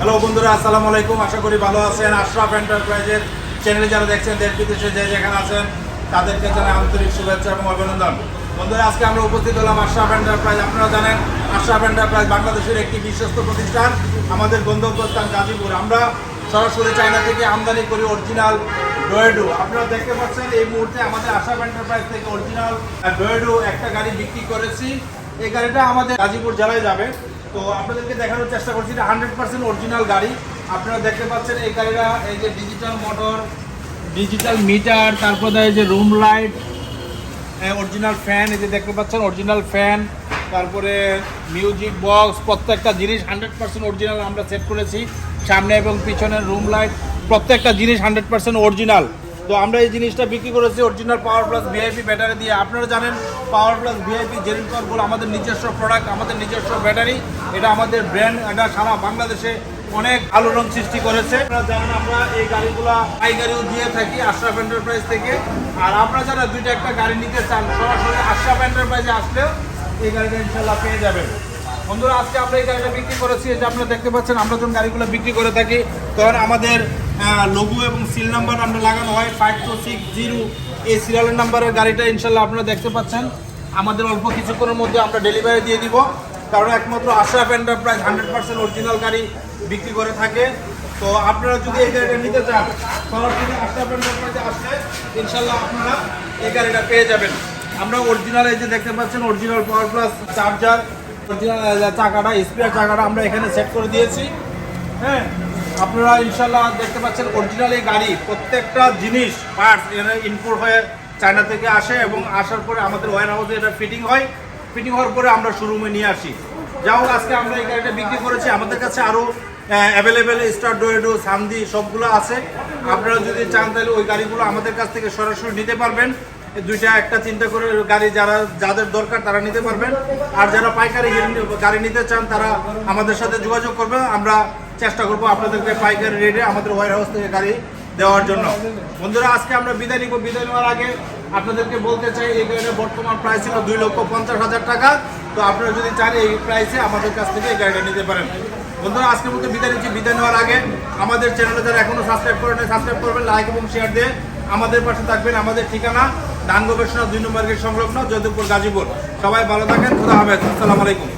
Hello বন্ধুরা, আসসালামু আলাইকুম। আশা করি ভালো আছেন। আশরাফ এন্টারপ্রাইজের চ্যানেলে যারা দেখছেন, দেশ বিদেশে যে যেখানে আছেন, তাদেরকে জানাই আন্তরিক শুভেচ্ছা এবং অভিনন্দন। বন্ধুরা, আজকে আমরা উপস্থিত হলাম আশরাফ এন্টারপ্রাইজ আপনারা জানেন, আশরাফ এন্টারপ্রাইজ বাংলাদেশের একটি বিশ্বস্ত প্রতিষ্ঠান। আমাদের গন্তব্যস্থান গাজীপুর। আমরা সরাসরি চায়না থেকে আমদানি করি অরিজিনাল ডোয়েডু আপনারা দেখতে পাচ্ছেন, এই মুহূর্তে আমাদের আশরাফ এন্টারপ্রাইজ থেকে অরিজিনাল ডোয়েডু একটা গাড়ি বিক্রি করেছি। এই গাড়িটা আমাদের গাজীপুর জেলায় যাবে। তো আপনাদেরকে দেখানোর চেষ্টা করছি এটা হান্ড্রেড পার্সেন্ট অরিজিনাল গাড়ি। আপনারা দেখতে পাচ্ছেন এই গাড়িটা, এই যে ডিজিটাল মোটর ডিজিটাল মিটার তারপরে এই যে রুম লাইট অরিজিনাল ফ্যান এই যে দেখতে পাচ্ছেন অরিজিনাল ফ্যান তারপরে মিউজিক বক্স প্রত্যেকটা জিনিস হান্ড্রেড পার্সেন্ট অরিজিনাল আমরা সেট করেছি। সামনে এবং পিছনের রুম লাইট প্রত্যেকটা জিনিস হান্ড্রেড পার্সেন্ট অরিজিনাল তো আমরা এই জিনিসটা বিক্রি করেছি original power plus VIP battery দিয়ে। আপনারা জানেন পাওয়ার প্লাস ভিআইপি জেরিন পাওয়ারগুলো আমাদের নিজস্ব প্রোডাক্ট আমাদের নিজস্ব ব্যাটারি এটা আমাদের ব্র্যান্ড এটা সারা বাংলাদেশে অনেক আলোড়ন সৃষ্টি করেছে। আপনারা জানেন, আমরা এই গাড়িগুলা পাইকারিও দিয়ে থাকি আশরাফ এন্টারপ্রাইজ থেকে। আর আপনারা যারা দুইটা একটা গাড়ি নিতে চান, সরাসরি আশরাফ এন্টারপ্রাইজে আসলেও এই গাড়িটা ইনশাল্লাহ পেয়ে যাবেন। বন্ধুরা, আজকে আমরা এই গাড়িটা বিক্রি করেছি। যে আপনারা দেখতে পাচ্ছেন, আমরা যখন গাড়িগুলো বিক্রি করে থাকি, তখন আমাদের লঘু এবং সিল নাম্বার আমরা লাগানো হয় ফাইভ টু সিক্স জিরো এই সিরিয়ালের নাম্বারের গাড়িটা ইনশাল্লাহ আপনারা দেখতে পাচ্ছেন। আমাদের অল্প কিছুক্ষণের মধ্যে আমরা ডেলিভারি দিয়ে দিব। কারণ একমাত্র Ashraf enterprise hundred percent original গাড়ি বিক্রি করে থাকে। তো আপনারা যদি এই গাড়িটা নিতে চান সরাসরি আশরাফ এন্টারপ্রাইজে আসলে ইনশাল্লাহ আপনারা এই গাড়িটা পেয়ে যাবেন। আমরা অরিজিনাল এই যে দেখতে পাচ্ছেন original power plus charger original চাকাটা স্পিয়ার চাকাটা আমরা এখানে সেট করে দিয়েছি। হ্যাঁ? আপনারা ইনশাল্লাহ দেখতে পাচ্ছেন অরিজিনাল এই গাড়ি, প্রত্যেকটা জিনিস পার্টস এখানে ইনপুট হয়ে চায়না থেকে আসে এবং আসার পরে আমাদের ওয়ার হাউসে এটা ফিটিং হয়। ফিটিং হওয়ার পরে আমরা শোরুমে নিয়ে আসি। যা হোক, আজকে আমরা এই গাড়িটা বিক্রি করেছি। আমাদের কাছে আরও অ্যাভেলেবেল স্টার ডোয়েডো সামদি সবগুলো আছে। আপনারা যদি চান তাহলে ওই গাড়িগুলো আমাদের কাছ থেকে সরাসরি নিতে পারবেন। দুইটা, একটা চিন্তা করে গাড়ি যারা, যাদের দরকার তারা নিতে পারবেন। আর যারা পাইকারি গাড়ি নিতে চান, তারা আমাদের সাথে যোগাযোগ করবে আমরা চেষ্টা করব আপনাদেরকে পাইকারি রেটে আমাদের ওয়ার হাউস থেকে গাড়ি দেওয়ার জন্য। বন্ধুরা, আজকে আমরা বিদায় নিব। বিদায় নেওয়ার আগে আপনাদেরকে বলতে চাই, এই গাড়িটার বর্তমান প্রাইস ছিল দুই লক্ষ পঞ্চাশ হাজার টাকা। তো আপনারা যদি চান এই প্রাইসে আমাদের কাছ থেকে এই গাড়িটা নিতে পারেন। বন্ধুরা, আজকের মধ্যে বিদায় নিচ্ছি। বিদায় নেওয়ার আগে আমাদের চ্যানেলে যারা এখনও সাবস্ক্রাইব করেন সাবস্ক্রাইব করবেন লাইক এবং শেয়ার দিয়ে আমাদের পাশে থাকবেন। আমাদের ঠিকানা ধান গবেষণা দুই নম্বর সংলগ্ন যদুপুর গাজীপুর। সবাই ভালো থাকেন, খুদা হাফেজ। আসসালামু আলাইকুম।